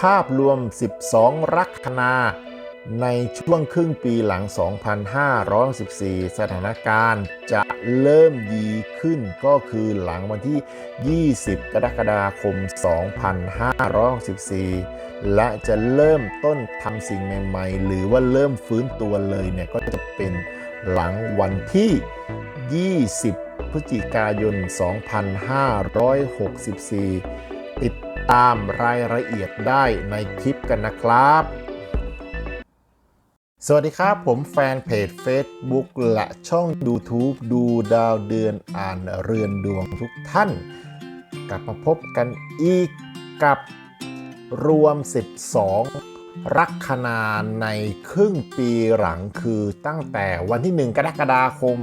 ภาพรวม 12 ลัคนา ในช่วงครึ่งปีหลัง 2514 สถานการณ์จะเริ่มดีขึ้นก็คือหลังวันที่ 20 กรกฎาคม 2514 และจะเริ่มต้นทำสิ่งใหม่ๆ หรือว่าเริ่มฟื้นตัวเลยเนี่ยก็จะเป็นหลังวันที่ 20 พฤศจิกายน 2564 ตามรายละเอียดได้ในคลิปกันนะครับ สวัสดีครับ ผมแฟนเพจ Facebook และช่อง YouTube ดูดาวเดือนอ่านเรือนดวงทุกท่าน กลับมาพบกันอีกกับรวม 12 ลัคนาในครึ่งปีหลังคือตั้งแต่วันที่ 1 กรกฎาคม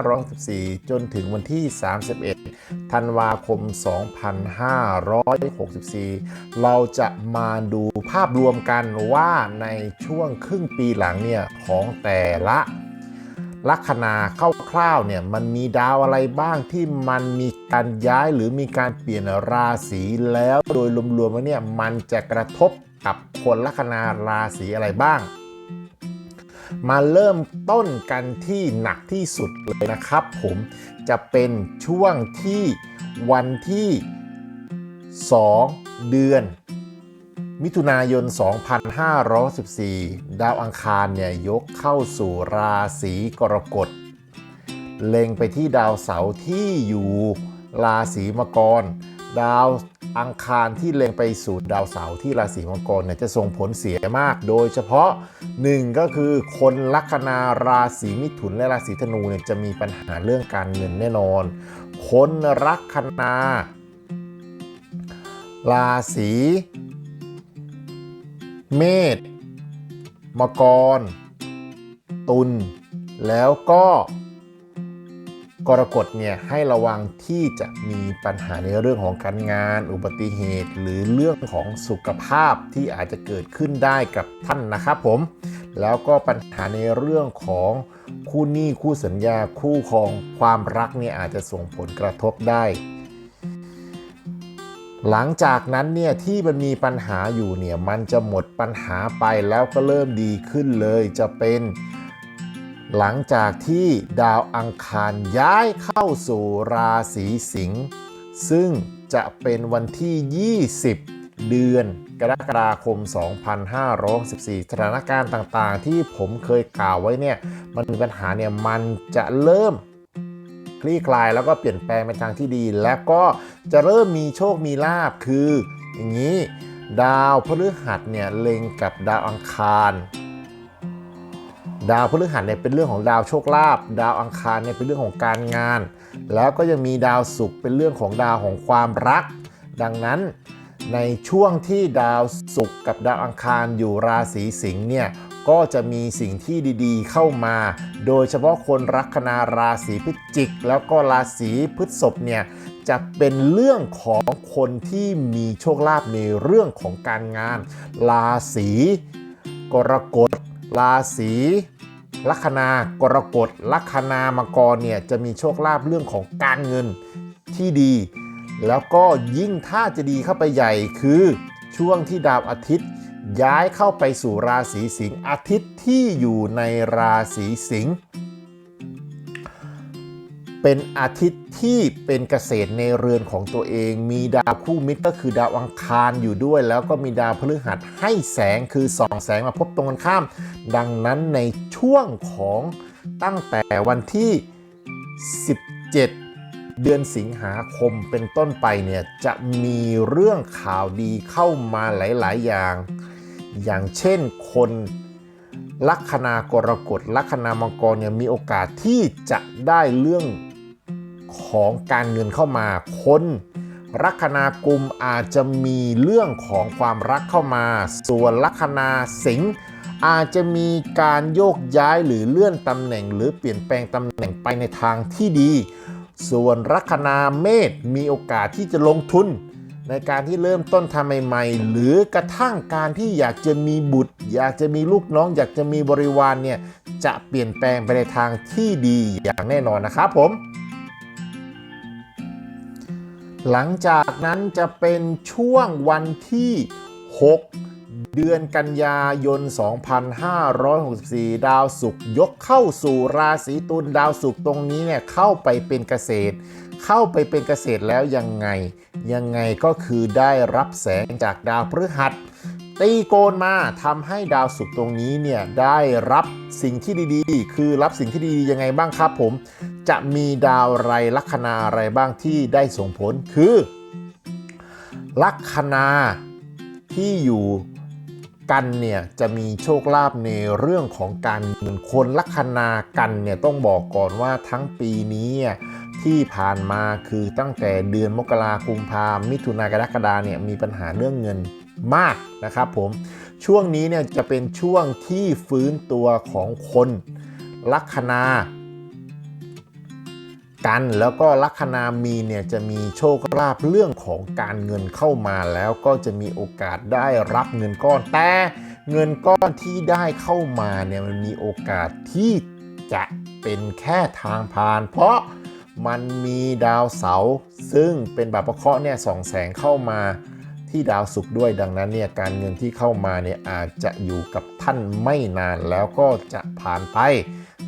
2564 จนถึงวันที่ 31 ธันวาคม 2564 เราจะมาดูภาพรวมกันว่าในช่วงครึ่งปีหลังเนี่ยของแต่ละลัคนาคร่าวๆเนี่ยมันมีดาวอะไรบ้างที่มันมีการย้ายหรือมีการเปลี่ยนราศีแล้วโดยรวมๆแล้วเนี่ยมันจะกระทบ กับคนลัคนาราศีอะไรบ้าง มาเริ่มต้นกันที่หนักที่สุดเลยนะครับ ผมจะเป็นช่วงที่วันที่ 2 เดือน มิถุนายน 2514 ดาวอังคารเนี่ยยกเข้าสู่ราศีกรกฎ เล็งไปที่ดาวเสาร์ที่อยู่ราศีมังกร ดาวอังคารที่เล็งไปสู่ดาวเสาร์ที่ราศีมังกรเนี่ยจะส่งผลเสียมาก โดยเฉพาะหนึ่งก็คือคนลัคนาราศีมิถุนและราศีธนูเนี่ยจะมีปัญหาเรื่องการเงินแน่นอน คนลัคนาราศีเมษมกร ตุลแล้วก็ กรกฎเนี่ยให้ระวังที่จะมีปัญหาในเรื่องของการงาน อุบัติเหตุ หรือเรื่องของสุขภาพที่อาจจะเกิดขึ้นได้กับท่านนะครับผม แล้วก็ปัญหาในเรื่องของคู่หนี้คู่สัญญาคู่ครองความรักเนี่ยอาจจะส่งผลกระทบได้ หลังจากนั้นเนี่ยที่มันมีปัญหาอยู่เนี่ยมันจะหมดปัญหาไปแล้วก็เริ่มดีขึ้นเลยจะเป็น หลังจากที่ดาวอังคารย้ายเข้าสู่ราศีสิงห์ซึ่งจะเป็นวันที่ 20 เดือนกรกฎาคม 2564สถานการณ์ต่างๆ ที่ผมเคยกล่าวไว้เนี่ย มันมีปัญหาเนี่ยมันจะเริ่มคลี่คลายแล้วก็เปลี่ยนแปลงไปทางที่ดี และก็จะเริ่มมีโชคมีลาบคืออย่างนี้ ดาวพฤหัสเนี่ยเล็งกับดาวอังคาร ดาวพฤหัสเนี่ยเป็นเรื่องของดาวโชคลาภดาวอังคารเนี่ยเป็นเรื่องของการงาน แล้วก็ยังมีดาวศุกร์เป็นเรื่องของดาวของความรัก ดังนั้นในช่วงที่ดาวศุกร์กับดาวอังคารอยู่ราศีสิงห์เนี่ยก็จะมีสิ่งที่ดีๆ เข้ามา โดยเฉพาะคนลัคนาราศีพฤศจิก แล้วก็ราศีพฤษภเนี่ยจะเป็นเรื่องของคนที่มีโชคลาภในเรื่องของการงาน ราศีกรกฎ ราศีลัคนากรกฎลัคนามังกรเนี่ยจะมีโชคลาภเรื่องของการเงินที่ดี แล้วก็ยิ่งถ้าจะดีเข้าไปใหญ่คือช่วงที่ดาวอาทิตย์ ย้ายเข้าไปสู่ราศีสิงห์อาทิตย์ที่อยู่ในราศีสิงห์ เป็นอาทิตย์ที่เป็นเกษตรในเรือนของตัวเอง มีดาวคู่มิตรก็คือดาวอังคารอยู่ด้วย แล้วก็มีดาวพฤหัสให้แสงคือส่องแสงมาพบตรงกันข้าม ดังนั้นในช่วงของตั้งแต่วันที่ 17 เดือนสิงหาคมเป็นต้นไปเนี่ยจะมีเรื่องข่าวดีเข้ามาหลาย ๆ อย่าง อย่างเช่นคนลัคนากรกฎลัคนามังกรเนี่ยมีโอกาสที่จะได้เรื่อง ของการเงินเข้ามา คนลัคนากุมอาจจะมีเรื่องของความรักเข้ามา ส่วนลัคนาสิงห์อาจจะมีการโยกย้ายหรือเลื่อนตำแหน่ง หรือเปลี่ยนแปลงตำแหน่งไปในทางที่ดี ส่วนลัคนาเมษมีโอกาสที่จะลงทุน ในการที่เริ่มต้นทำใหม่ๆ หรือกระทั่งการที่อยากจะมีบุตร อยากจะมีลูกน้อง อยากจะมีบริวารเนี่ยจะเปลี่ยนแปลงไปในทางที่ดีอย่างแน่นอนนะครับผม หลังจากนั้นจะเป็นช่วงวันที่ 6 เดือนกันยายน 2564 ดาวศุกร์ยกเข้าสู่ราศีตุลดาวศุกร์ตรงนี้เนี่ยเข้าไปเป็นเกษตร เข้าไปเป็นเกษตรแล้วยังไง ยังไงก็คือได้รับแสงจากดาวพฤหัสตีโกนมาทำให้ดาวศุกร์ตรงนี้เนี่ยได้รับสิ่งที่ดีๆ คือรับสิ่งที่ดียังไงบ้างครับผม จะมีดาวไรลัคนาอะไรบ้างที่ได้ส่งผลคือ ลัคนาที่อยู่กันเนี่ยจะมีโชคลาภในเรื่องของการเงินคนลัคนากันเนี่ยต้องบอกก่อนว่าทั้งปีนี้ที่ผ่านมาคือตั้งแต่เดือนมกราคมพามิถุนากรกฎาเนี่ยมีปัญหาเรื่องเงินมากนะครับผมช่วงนี้เนี่ยจะเป็นช่วงที่ฟื้นตัวของคนลัคนา กันแล้วก็ลัคนามีเนี่ยจะมีโชคลาภเรื่องของการเงินเข้ามาแล้วก็จะมีโอกาสได้รับเงินก้อน แต่เงินก้อนที่ได้เข้ามาเนี่ยมันมีโอกาสที่จะเป็นแค่ทางผ่าน เพราะมันมีดาวเสาร์ซึ่งเป็นบบปะเคราะห์เนี่ยส่องแสงเข้ามาที่ดาวศุกร์ด้วยดังนั้นเนี่ยการเงินที่เข้ามาเนี่ยอาจจะอยู่กับท่านไม่นานแล้วก็จะผ่านไป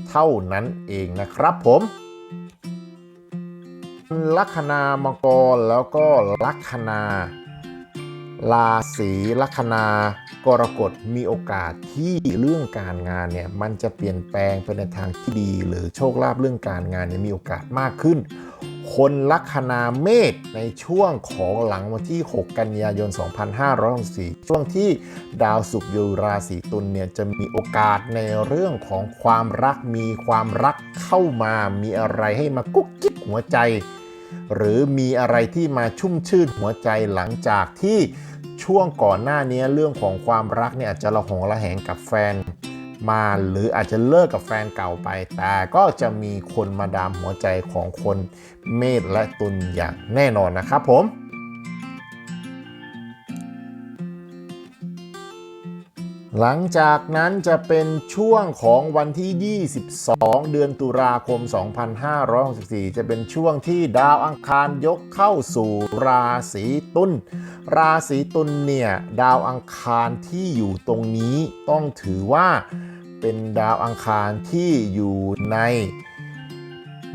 เท่านั้นเองนะครับผม ลัคนามังกรแล้วก็ลัคนาราศีลัคนากรกฎมีโอกาสที่เรื่องการงานเนี่ยมันจะเปลี่ยนแปลงไปในทางที่ดี หรือโชคลาภเรื่องการงานเนี่ยมีโอกาสมากขึ้น คนลัคนาเมษในช่วงของหลังวันที่ 6 กันยายน 2564 ช่วงที่ดาวศุกร์อยู่ราศีตุลเนี่ยจะมีโอกาสในเรื่องของความรักมีความรักเข้ามามีอะไรให้มากุ๊กกิ๊กหัวใจ หรือมีอะไรที่มาชุ่มชื่นหัวใจหลังจากที่ช่วงก่อนหน้านี้เรื่องของความรักเนี่ยอาจจะระหองระแหงกับแฟนมาหรืออาจจะเลิกกับแฟนเก่าไป แต่ก็จะมีคนมาดามหัวใจของคนเมธและตุลอย่างแน่นอนนะครับผม หลังจากนั้นจะเป็นช่วงของวันที่ 22 เดือนตุลาคม 2564 จะเป็นช่วงที่ดาวอังคารยกเข้าสู่ราศีตุล ราศีตุลเนี่ยดาวอังคารที่อยู่ตรงนี้ต้องถือว่าเป็นดาวอังคารที่อยู่ใน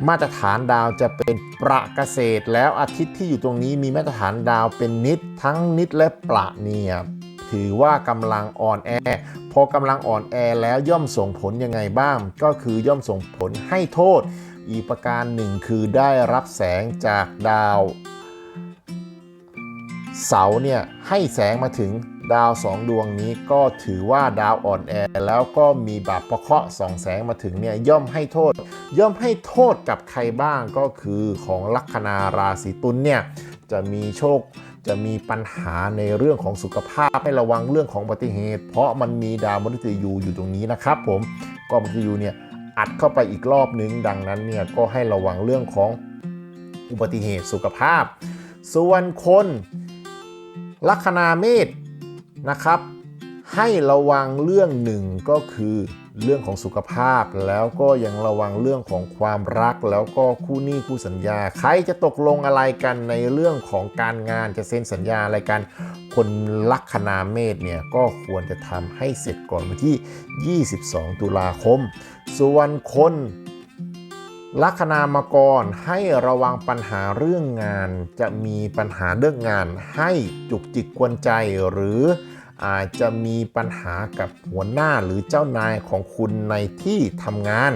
มาตรฐานดาวจะเป็นประเกษตร แล้วอาทิตย์ที่อยู่ตรงนี้มีมาตรฐานดาวเป็นนิดทั้งนิดและประเนี่ย ถือว่ากำลังอ่อนแอ พอกำลังอ่อนแอแล้วย่อมส่งผลยังไงบ้าง ก็คือย่อมส่งผลให้โทษ อีกประการหนึ่งคือได้รับแสงจากดาวเสาเนี่ยให้แสงมาถึงดาวสองดวงนี้ก็ถือว่าดาวอ่อนแอ แล้วก็มีบาปประเคราะห์ส่องแสงมาถึงเนี่ยย่อมให้โทษ ย่อมให้โทษกับใครบ้างก็คือของลัคนาราศีตุลเนี่ยจะมีโชค จะมีปัญหาในเรื่องของสุขภาพให้ระวังเรื่องของอุบัติเหตุ เพราะมันมีดาวมฤตยูอยู่ตรงนี้นะครับผมก็มฤตยูเนี่ยอัดเข้าไปอีกรอบนึง ดังนั้นเนี่ยก็ให้ระวังเรื่องของอุบัติเหตุสุขภาพ ส่วนคนลัคนาเมษนะครับ ให้ระวังเรื่องหนึ่งก็คือ เรื่องของสุขภาพ แล้วก็ยังระวังเรื่องของความรัก แล้วก็คู่หนี้คู่สัญญา ใครจะตกลงอะไรกันในเรื่องของการงานจะเซ็นสัญญาอะไรกันคนลัคนาเมษเนี่ยก็ควรจะทำให้เสร็จก่อนวันที่ 22 ตุลาคม ส่วนคนลัคนามังกรให้ระวังปัญหาเรื่องงาน จะมีปัญหาเรื่องงานให้จุกจิกกวนใจหรือ อาจจะมีปัญหากับหัวหน้าหรือเจ้านายของคุณในที่ทำงาน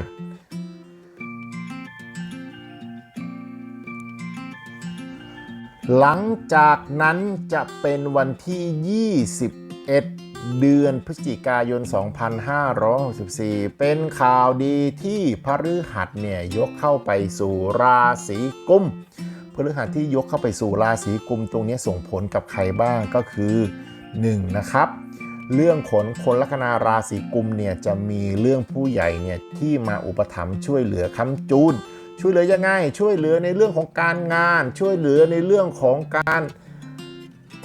หลังจากนั้นจะเป็นวันที่ 21 เดือนพฤศจิกายน 2564 เป็นข่าวดีที่พฤหัสเนี่ยยกเข้าไปสู่ราศีกุมพฤหัสที่ยกเข้าไปสู่ราศีกุมตรงนี้ส่งผลกับใครบ้างก็คือ 1. นะครับเรื่องขนคนลัคนาราศีกุมเนี่ยจะมีเรื่องผู้ใหญ่เนี่ยที่มาอุปถัมภ์ช่วยเหลือค้ำจูน ช่วยเหลือยังไงช่วยเหลือในเรื่องของการงาน ช่วยเหลือในเรื่องของการ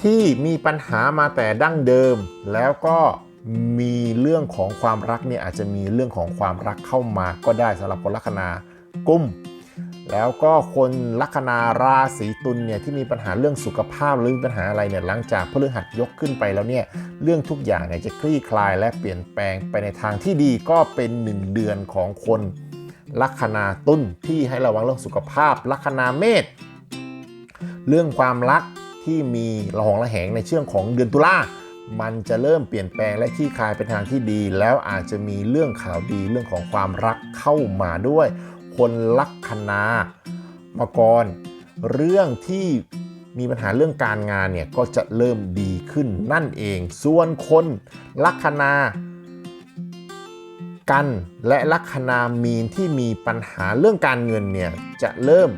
ที่มีปัญหามาแต่ดั้งเดิม แล้วก็มีเรื่องของความรักเนี่ยอาจจะมีเรื่องของความรักเข้ามาก็ได้สำหรับคนลัคนากุม แล้วก็คนลัคนาราศีตุลเนี่ยที่มีปัญหาเรื่องสุขภาพหรือมีปัญหาอะไรเนี่ยหลังจากพฤหัสยกขึ้นไปแล้วเนี่ยเรื่องทุกอย่างเนี่ยจะคลี่คลายและเปลี่ยนแปลงไปในทางที่ดีก็เป็น 1 เดือนของคนลัคนาตุลที่ให้ระวังเรื่องสุขภาพ ลัคนาเมษเรื่องความรักที่มีระหองระแหงในช่วงของเดือนตุลามันจะเริ่มเปลี่ยนแปลงและคลี่คลายเป็นทางที่ดี แล้วอาจจะมีเรื่องข่าวดีเรื่องของความรักเข้ามาด้วย คนลัคนามาก่อนเรื่องที่มีปัญหาเรื่องการงานเนี่ยก็จะเริ่มดีขึ้นนั่นเอง ส่วนคนลัคนากันและลัคนามีนที่มีปัญหาเรื่องการเงินเนี่ยจะเริ่ม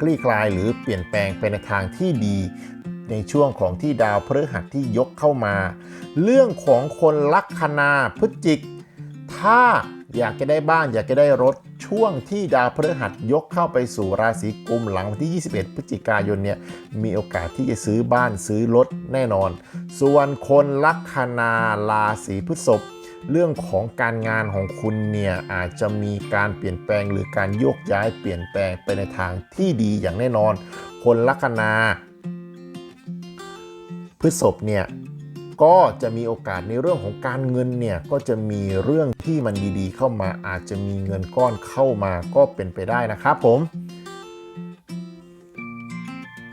คลี่คลายหรือเปลี่ยนแปลงไปในทางที่ดี ในช่วงของที่ดาวพฤหัสที่ยกเข้ามา เรื่องของคนลัคนาพฤศจิก ถ้าอยากจะได้บ้านอยากจะได้รถ ช่วงที่ดาวพฤหัสยกเข้าไปสู่ราศีกุมหลังวันที่ 21 พฤศจิกายนเนี่ยมีโอกาสที่จะซื้อบ้านซื้อรถแน่นอน ส่วนคนลัคนาราศีพฤษภเรื่องของการงานของคุณเนี่ยอาจจะมีการเปลี่ยนแปลงหรือการโยกย้ายเปลี่ยนแปลงไปในทางที่ดีอย่างแน่นอน คนลัคนาพฤษภเนี่ย ก็จะมีโอกาสในเรื่องของการเงินเนี่ยก็จะมีเรื่องที่มันดีๆ เข้ามาอาจจะมีเงินก้อนเข้ามาก็เป็นไปได้นะครับผม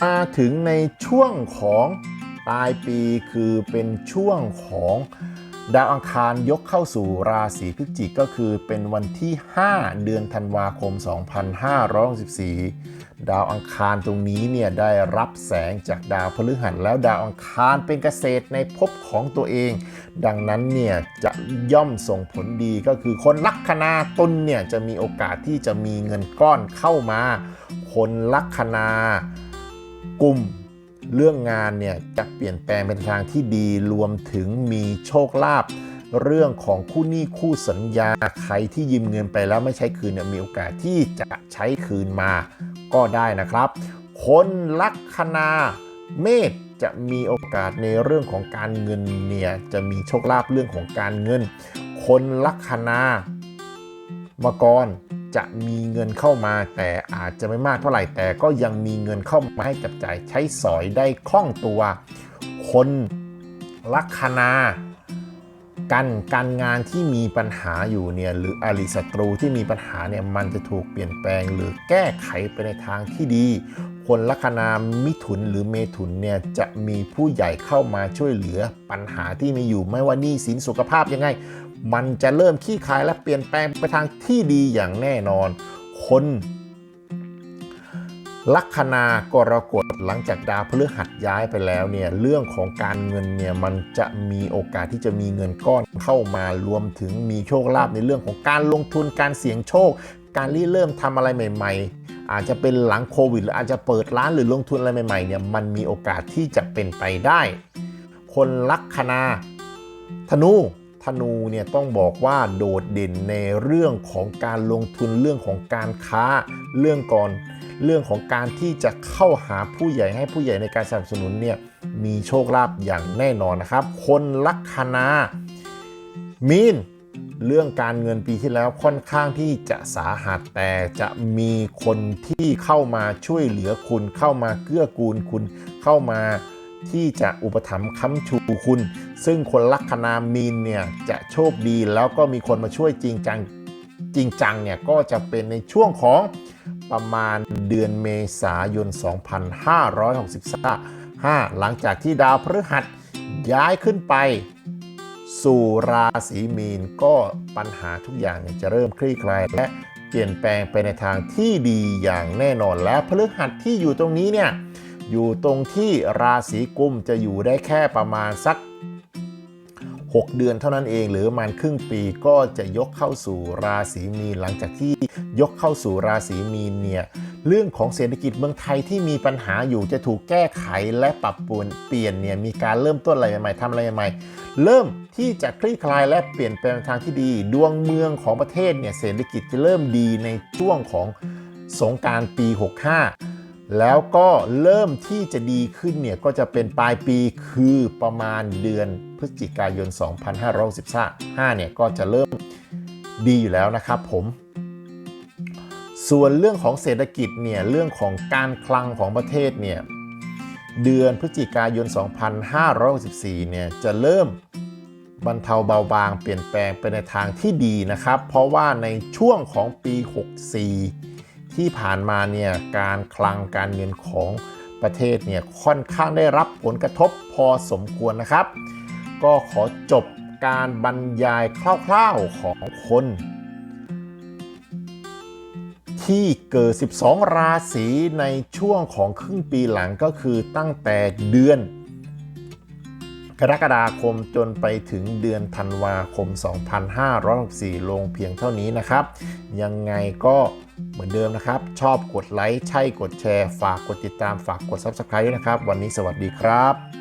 มาถึงในช่วงของปลายปีคือเป็นช่วงของดาวอังคารยกเข้าสู่ราศีพฤศจิกก็คือเป็นวันที่ 5 เดือนธันวาคม 2564 ดาวอังคารตรงนี้เนี่ยได้รับแสงจากดาวพฤหัสแล้วดาวอังคารเป็นเกษตรในภพของตัวเอง ดังนั้นเนี่ยจะย่อมส่งผลดีก็คือคนลัคนาตุลเนี่ยจะมีโอกาสที่จะมีเงินก้อนเข้ามา คนลัคนากลุ่มเรื่องงานเนี่ยจะเปลี่ยนแปลงเป็นทางที่ดีรวมถึงมีโชคลาภเรื่องของคู่หนี้คู่สัญญาใครที่ยืมเงินไปแล้วไม่ใช้คืนเนี่ยมีโอกาสที่จะใช้คืนมา ก็ได้นะครับ คนลัคนาเมษจะมีโอกาสในเรื่องของการเงินเนี่ยจะมีโชคลาภเรื่องของการเงิน คนลัคนามก่อนจะมีเงินเข้ามาแต่อาจจะไม่มากเท่าไหร่แต่ก็ยังมีเงินเข้ามาให้จับจ่ายใช้สอยได้คล่องตัว คนลัคนา กันการงานที่มีปัญหาอยู่เนี่ยหรืออริศัตรูที่มีปัญหาเนี่ยมันจะถูกเปลี่ยนแปลงหรือแก้ไขไปในทางที่ดี คนลัคนามิถุนหรือเมถุนเนี่ยจะมีผู้ใหญ่เข้ามาช่วยเหลือปัญหาที่มีอยู่ไม่ว่านี้สินสุขภาพยังไง มันจะเริ่มขี้คายและเปลี่ยนแปลงไปทางที่ดีอย่างแน่นอน คน ลัคนากรกฎหลังจากดาวพฤหัสย้ายไปแล้วเนี่ยเรื่องของการเงินเนี่ยมันจะมีโอกาสที่จะมีเงินก้อนเข้ามารวมถึงมีโชคลาภในเรื่องของการลงทุนการเสี่ยงโชค การริเริ่มทำอะไรใหม่ ๆอาจจะเป็นหลังโควิดหรืออาจจะเปิดร้านหรือลงทุนอะไรใหม่ๆเนี่ยมันมีโอกาสที่จะเป็นไปได้ คนลัคนาธนูธนูเนี่ยต้องบอกว่าโดดเด่นในเรื่องของการลงทุนเรื่องของการค้าเรื่องก่อน เรื่องของการที่จะเข้าหาผู้ใหญ่ให้ผู้ใหญ่ในการสนับสนุนเนี่ยมีโชคลาภอย่างแน่นอนนะครับ คนลัคนามีนเรื่องการเงินปีที่แล้วค่อนข้างที่จะสาหัสแต่จะมีคนที่เข้ามาช่วยเหลือคุณ เข้ามาเกื้อกูลคุณเข้ามาที่จะอุปถัมภ์ค้ำชูคุณ ซึ่งคนลัคนามีนเนี่ยจะโชคดีแล้วก็มีคนมาช่วยจริงจังจริงจังเนี่ยก็จะเป็นในช่วงของ ประมาณเดือนเมษายน 2565 หลังจากที่ดาวพฤหัสย้ายขึ้นไป สู่ราศีมีนก็ปัญหาทุกอย่างจะเริ่มคลี่คลายและเปลี่ยนแปลงไปในทางที่ดีอย่างแน่นอนและพฤหัสที่อยู่ตรงนี้เนี่ยอยู่ตรงที่ราศีกุมจะอยู่ได้แค่ประมาณสัก 6 เดือนเท่านั้นเอง หรือประมาณครึ่งปีก็จะยกเข้าสู่ราศีมีน หลังจากที่ยกเข้าสู่ราศีมีนเนี่ยเรื่องของเศรษฐกิจเมืองไทยที่มีปัญหาอยู่จะถูกแก้ไขและปรับปรุงเปลี่ยนเนี่ยมีการเริ่มต้นอะไรใหม่ๆทำอะไรใหม่เริ่มที่จะคลี่คลายและเปลี่ยนแปลงทางที่ดี ดวงเมืองของประเทศเนี่ยเศรษฐกิจจะเริ่มดีในช่วงของสงการปี 65 แล้วก็เริ่มที่จะดีขึ้นเนี่ยก็จะเป็นปลายปีคือประมาณเดือนพฤศจิกายน 2565เนี่ยก็จะเริ่มดีอยู่แล้วนะครับผม ส่วนเรื่องของเศรษฐกิจเนี่ยเรื่องของการคลังของประเทศเนี่ยเดือนพฤศจิกายน 2564เนี่ยจะเริ่มบรรเทาเบาบางเปลี่ยนแปลงไปในทางที่ดีนะครับ เพราะว่าในช่วงของปี 64 ที่ผ่านมาเนี่ยการคลังการเงินของประเทศเนี่ยค่อนข้างได้รับผลกระทบพอสมควรนะครับ ก็ขอจบการบรรยายคร่าวๆของคน ที่เกิด 12 ราศีในช่วงของครึ่งปีหลังก็คือตั้งแต่เดือน กรกฎาคมจนไปถึงเดือนธันวาคม 2564 ลงเพียงเท่านี้นะครับ ยังไงก็ เหมือนเดิมนะครับ ชอบกดไลค์ ใช่กดแชร์ ฝากกดติดตาม ฝากกด Subscribe ด้วยนะครับ วันนี้สวัสดีครับ